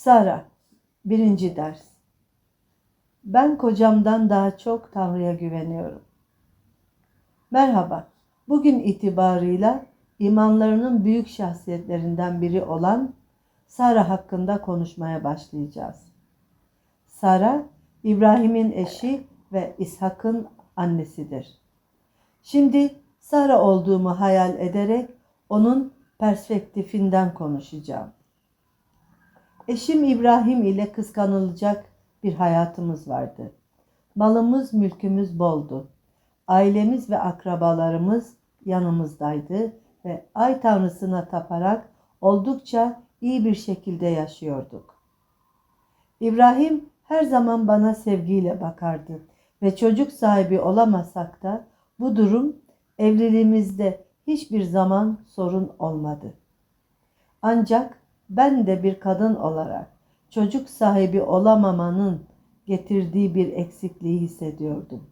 Sara, birinci ders. Ben kocamdan daha çok Tanrı'ya güveniyorum. Merhaba, bugün itibarıyla imanlarının büyük şahsiyetlerinden biri olan Sara hakkında konuşmaya başlayacağız. Sara, İbrahim'in eşi ve İshak'ın annesidir. Şimdi Sara olduğumu hayal ederek onun perspektifinden konuşacağım. Eşim İbrahim ile kıskanılacak bir hayatımız vardı. Malımız, mülkümüz boldu. Ailemiz ve akrabalarımız yanımızdaydı ve ay tanrısına taparak oldukça iyi bir şekilde yaşıyorduk. İbrahim her zaman bana sevgiyle bakardı ve çocuk sahibi olamasak da bu durum evliliğimizde hiçbir zaman sorun olmadı. Ancak ben de bir kadın olarak çocuk sahibi olamamanın getirdiği bir eksikliği hissediyordum.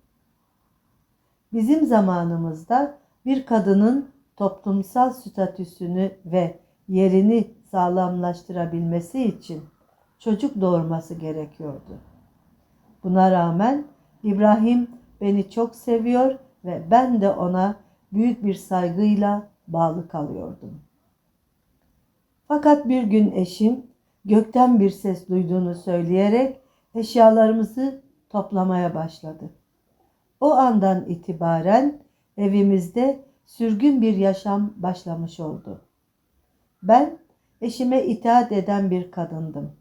Bizim zamanımızda bir kadının toplumsal statüsünü ve yerini sağlamlaştırabilmesi için çocuk doğurması gerekiyordu. Buna rağmen İbrahim beni çok seviyor ve ben de ona büyük bir saygıyla bağlı kalıyordum. Fakat bir gün eşim gökten bir ses duyduğunu söyleyerek eşyalarımızı toplamaya başladı. O andan itibaren evimizde sürgün bir yaşam başlamış oldu. Ben eşime itaat eden bir kadındım.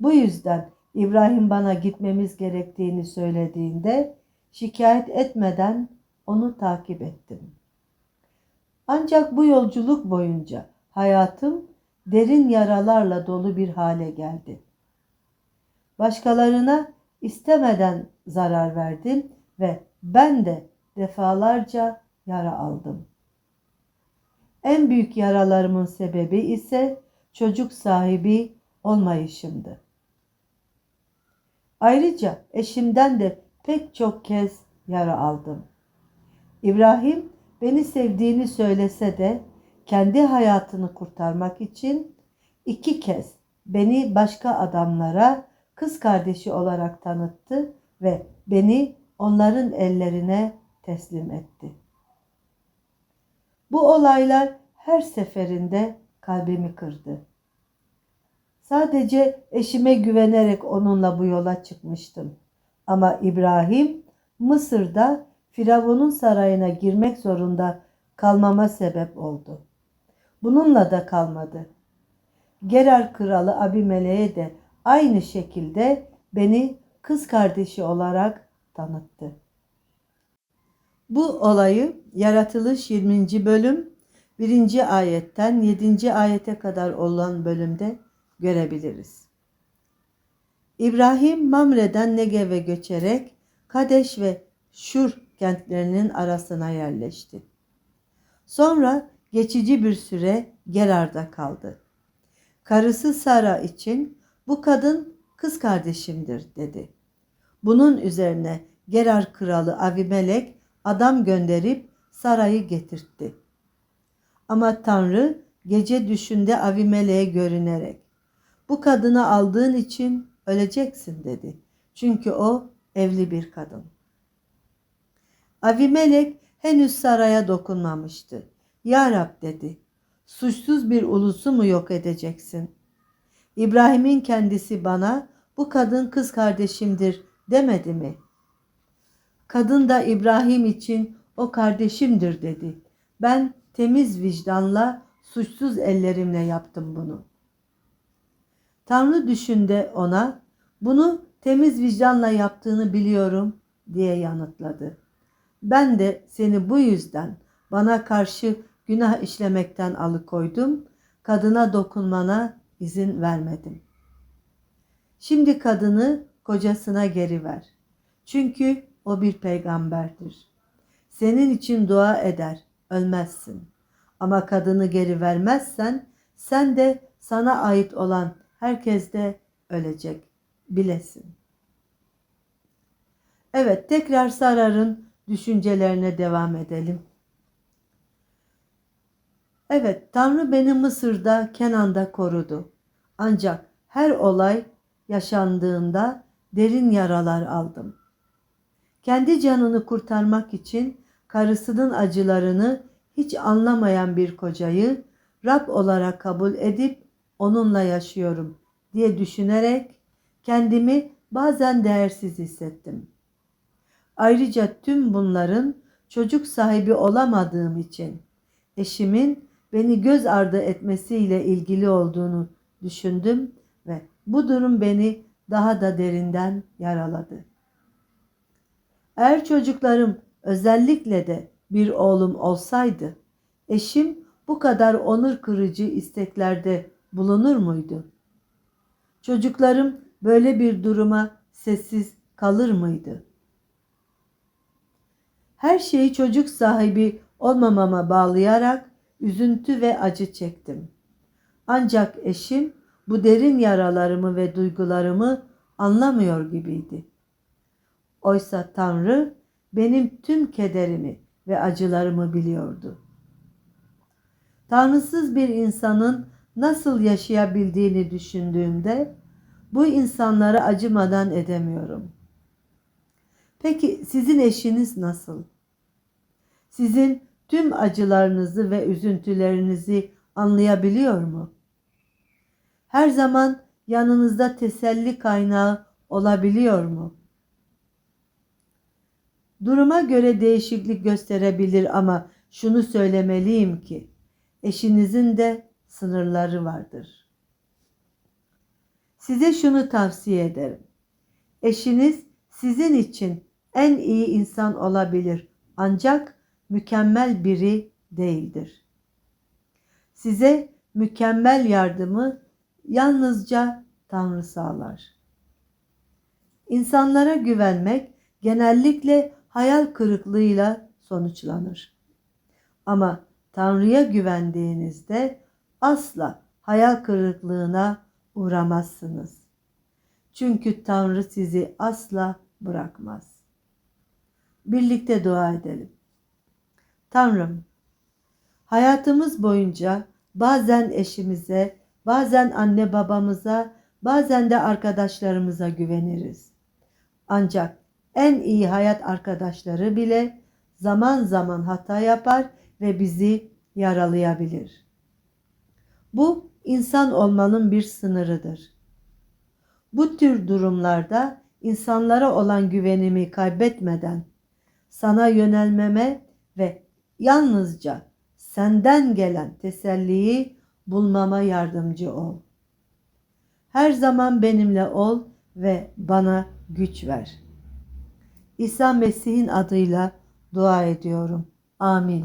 Bu yüzden İbrahim bana gitmemiz gerektiğini söylediğinde şikayet etmeden onu takip ettim. Ancak bu yolculuk boyunca hayatım derin yaralarla dolu bir hale geldi. Başkalarına istemeden zarar verdim ve ben de defalarca yara aldım. En büyük yaralarımın sebebi ise çocuk sahibi olmayışımdı. Ayrıca eşimden de pek çok kez yara aldım. İbrahim beni sevdiğini söylese de kendi hayatını kurtarmak için iki kez beni başka adamlara kız kardeşi olarak tanıttı ve beni onların ellerine teslim etti. Bu olaylar her seferinde kalbimi kırdı. Sadece eşime güvenerek onunla bu yola çıkmıştım. Ama İbrahim Mısır'da Firavun'un sarayına girmek zorunda kalmama sebep oldu. Bununla da kalmadı. Gerar kralı Abimelek'e de aynı şekilde beni kız kardeşi olarak tanıttı. Bu olayı Yaratılış 20. bölüm 1. ayetten 7. ayete kadar olan bölümde görebiliriz. İbrahim Mamre'den Negev'e göçerek Kadeş ve Şur kentlerinin arasına yerleşti. Sonra geçici bir süre Gerar'da kaldı. Karısı Sara için bu kadın kız kardeşimdir dedi. Bunun üzerine Gerar kralı Avimelek adam gönderip Sara'yı getirtti. Ama Tanrı gece düşünde Avimelek'e görünerek bu kadını aldığın için öleceksin dedi. Çünkü o evli bir kadın. Avimelek henüz saraya dokunmamıştı. Ya Rab dedi. Suçsuz bir ulusu mu yok edeceksin? İbrahim'in kendisi bana bu kadın kız kardeşimdir demedi mi? Kadın da İbrahim için o kardeşimdir dedi. Ben temiz vicdanla suçsuz ellerimle yaptım bunu. Tanrı düşünde ona bunu temiz vicdanla yaptığını biliyorum diye yanıtladı. Ben de seni bu yüzden bana karşı günah işlemekten alıkoydum, kadına dokunmana izin vermedim. Şimdi kadını kocasına geri ver. Çünkü o bir peygamberdir. Senin için dua eder, ölmezsin. Ama kadını geri vermezsen sen de sana ait olan herkes de ölecek. Bilesin. Evet, tekrar Sarar'ın düşüncelerine devam edelim. Evet, Tanrı beni Mısır'da, Kenan'da korudu. Ancak her olay yaşandığında derin yaralar aldım. Kendi canını kurtarmak için karısının acılarını hiç anlamayan bir kocayı Rab olarak kabul edip onunla yaşıyorum diye düşünerek kendimi bazen değersiz hissettim. Ayrıca tüm bunların çocuk sahibi olamadığım için eşimin beni göz ardı etmesiyle ilgili olduğunu düşündüm ve bu durum beni daha da derinden yaraladı. Eğer çocuklarım özellikle de bir oğlum olsaydı, eşim bu kadar onur kırıcı isteklerde bulunur muydu? Çocuklarım böyle bir duruma sessiz kalır mıydı? Her şeyi çocuk sahibi olmamama bağlayarak üzüntü ve acı çektim. Ancak eşim bu derin yaralarımı ve duygularımı anlamıyor gibiydi. Oysa Tanrı benim tüm kederimi ve acılarımı biliyordu. Tanrısız bir insanın nasıl yaşayabildiğini düşündüğümde bu insanlara acımadan edemiyorum. Peki sizin eşiniz nasıl? Sizin tüm acılarınızı ve üzüntülerinizi anlayabiliyor mu? Her zaman yanınızda teselli kaynağı olabiliyor mu? Duruma göre değişiklik gösterebilir ama şunu söylemeliyim ki eşinizin de sınırları vardır. Size şunu tavsiye ederim. Eşiniz sizin için en iyi insan olabilir ancak mükemmel biri değildir. Size mükemmel yardımı yalnızca Tanrı sağlar. İnsanlara güvenmek genellikle hayal kırıklığıyla sonuçlanır. Ama Tanrı'ya güvendiğinizde asla hayal kırıklığına uğramazsınız. Çünkü Tanrı sizi asla bırakmaz. Birlikte dua edelim. Tanrım, hayatımız boyunca bazen eşimize, bazen anne babamıza, bazen de arkadaşlarımıza güveniriz. Ancak en iyi hayat arkadaşları bile zaman zaman hata yapar ve bizi yaralayabilir. Bu insan olmanın bir sınırıdır. Bu tür durumlarda insanlara olan güvenimi kaybetmeden sana yönelmeme ve yalnızca senden gelen teselliyi bulmama yardımcı ol. Her zaman benimle ol ve bana güç ver. İsa Mesih'in adıyla dua ediyorum. Amin.